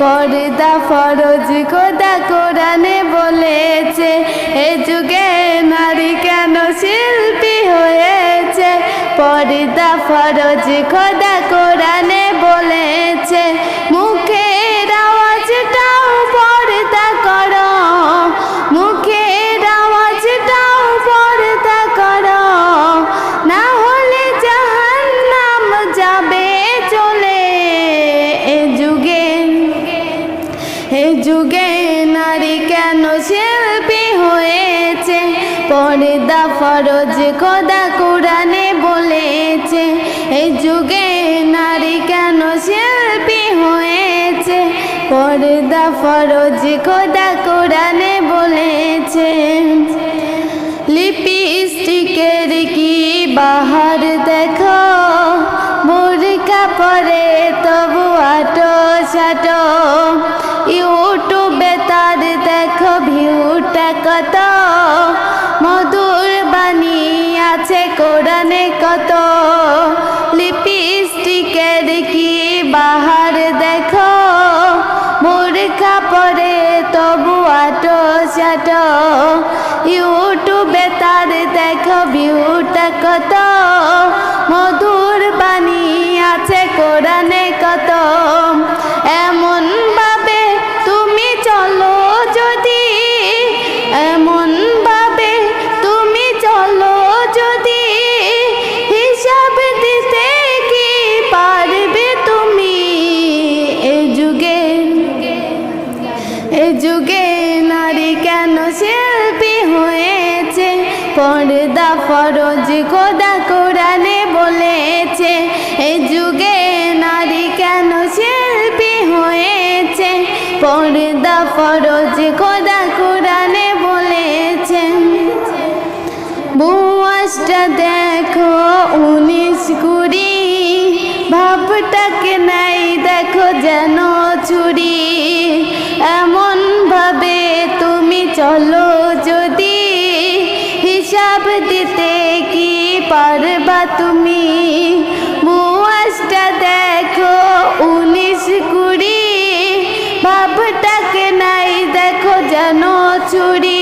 পর্দা ফরজ খোদা কোরআনে বলেছে, এ যুগে নারী কেন শিল্পী হয়েছে? পর্দা ফরজ খোদা কোরআনে বলেছে শিল্পী হয়েছে। পর্দা ফরজ, খোদা কোরআনে বলেছে। এই যুগে নারী কেন শিল্পী হয়েছে? পর্দা ফরজ, খোদা কোরআনে বলেছে। লিপস্টিকের কি বাহার দেখো? কত মধুর বাণী আছে কোরআনে কত? লিপস্টিকের কি বাহার দেখো? বোরকা পরে তবু আটো। সাটো ইউটিউবে তার দেখো ভিউটা কত? নারী কেন শিল্পী হয়েছে? পর্দা ফরজ খোদা কোরআনে বলেছে, এ যুগে নারী কেন শিল্পী হয়েছে? পর্দা ফরজ খোদা কোরআনে বলেছে। বয়সটা দেখো, উনিশ কুড়ি। ভাবটাকে নাই, দেখো যেন ভাবে তুমি চলো যদি হিসাব দিতে কি পারবা তুমি? মুআসটা দেখো, উনিশ কুড়ি। ভাবটাকে নাই দেখো যেন চুরি।